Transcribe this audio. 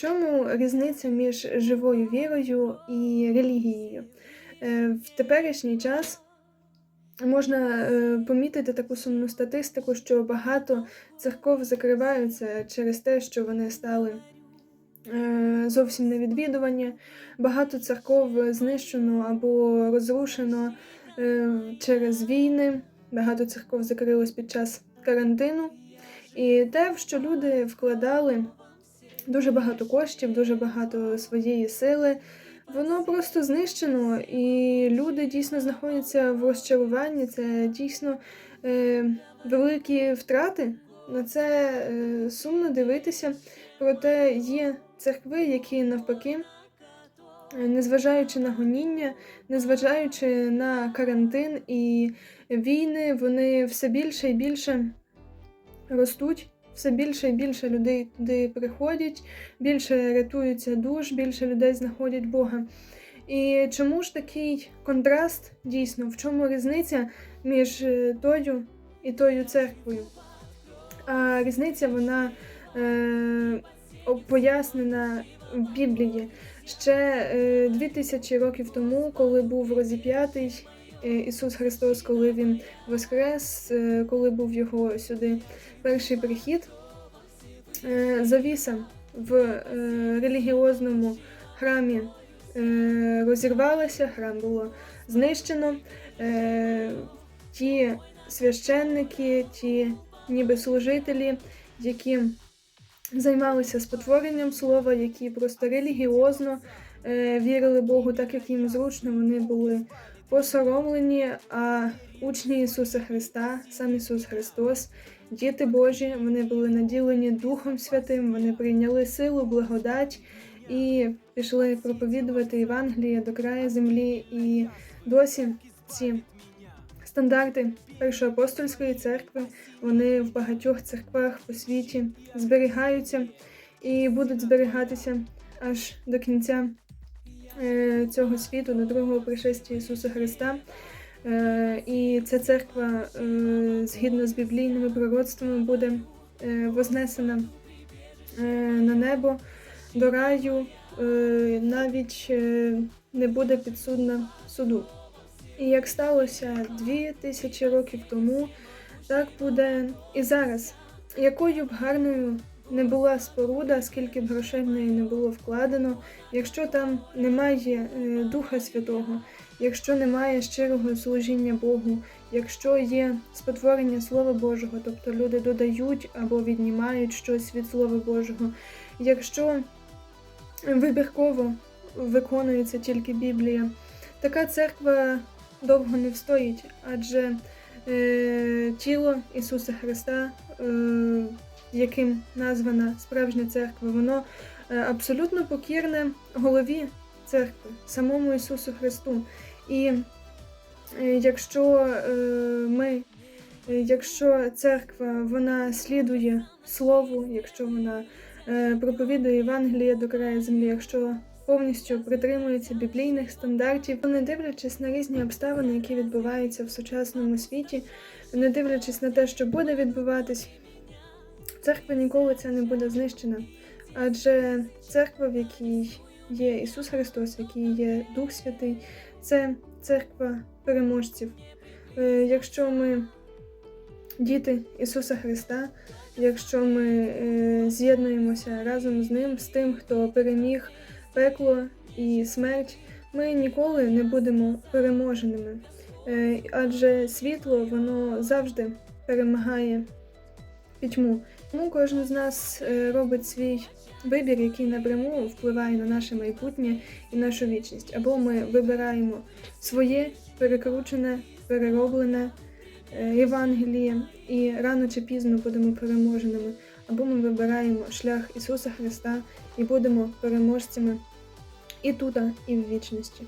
чому різниця між живою вірою і релігією? Е, В теперішній час можна е, помітити таку сумну статистику, що багато церков закриваються через те, що вони стали е, зовсім невідвідувані. Багато церков знищено або розрушено через війни. Багато церков закрилось під час карантину. І те, що люди вкладали дуже багато коштів, дуже багато своєї сили, воно просто знищено, і люди дійсно знаходяться в розчаруванні. Це дійсно е, великі втрати. На це е, сумно дивитися. Проте є церкви, які навпаки, незважаючи на гоніння, незважаючи на карантин і війни, вони все більше і більше ростуть. Все більше і більше людей туди приходять, більше рятуються душ, більше людей знаходять Бога. І чому ж такий контраст дійсно? В чому різниця між е, тою і тою церквою? А різниця вона е, пояснена в Біблії ще е, дві тисячі років тому, коли був розіп'ятий Ісус Христос, коли Він воскрес, е, коли був його сюди перший прихід. Е, Завіса в е, релігіозному храмі е, розірвалася, храм було знищено. Е, Ті священники, ті ніби служителі, які займалися спотворенням слова, які просто релігіозно е, вірили Богу, так як їм зручно, вони були посоромлені. А учні Ісуса Христа, сам Ісус Христос, діти Божі, вони були наділені Духом Святим, вони прийняли силу, благодать і пішли проповідувати Євангеліє до краю землі. І досі ці стандарти Першоапостольської церкви вони в багатьох церквах по світі зберігаються і будуть зберігатися аж до кінця цього світу, до другого пришестя Ісуса Христа. Е, І ця церква, е, згідно з біблійними пророцтвами, буде е, вознесена е, на небо до раю, е, навіть е, не буде підсудна суду. І як сталося дві тисячі років тому, так буде і зараз. Якою б гарною не була споруда, скільки б грошей в неї не було вкладено, якщо там немає е, Духа Святого, якщо немає щирого служіння Богу, якщо є спотворення Слова Божого, тобто люди додають або віднімають щось від Слова Божого, якщо вибірково виконується тільки Біблія, така церква довго не встоїть, адже е, тіло Ісуса Христа, е, яким названа справжня церква, воно е, абсолютно покірне голові церкви, самому Ісусу Христу. І е, якщо е, ми, якщо церква вона слідує Слову, якщо вона проповідує Євангеліє до краю землі, якщо повністю притримується біблійних стандартів, не дивлячись на різні обставини, які відбуваються в сучасному світі, не дивлячись на те, що буде відбуватись, церква ніколи це не буде знищена. Адже церква, в якій є Ісус Христос, в якій є Дух Святий, це церква переможців. Е, Якщо ми діти Ісуса Христа, якщо ми е, з'єднуємося разом з Ним, з тим, хто переміг пекло і смерть, ми ніколи не будемо переможеними. Е, Адже світло воно завжди перемагає пітьму. Тому кожен з нас е, робить свій вибір, який напряму впливає на наше майбутнє і нашу вічність. Або ми вибираємо своє перекручене, перероблене е, Євангеліє і рано чи пізно будемо переможеними, або ми вибираємо шлях Ісуса Христа і будемо переможцями і тут, і в вічності.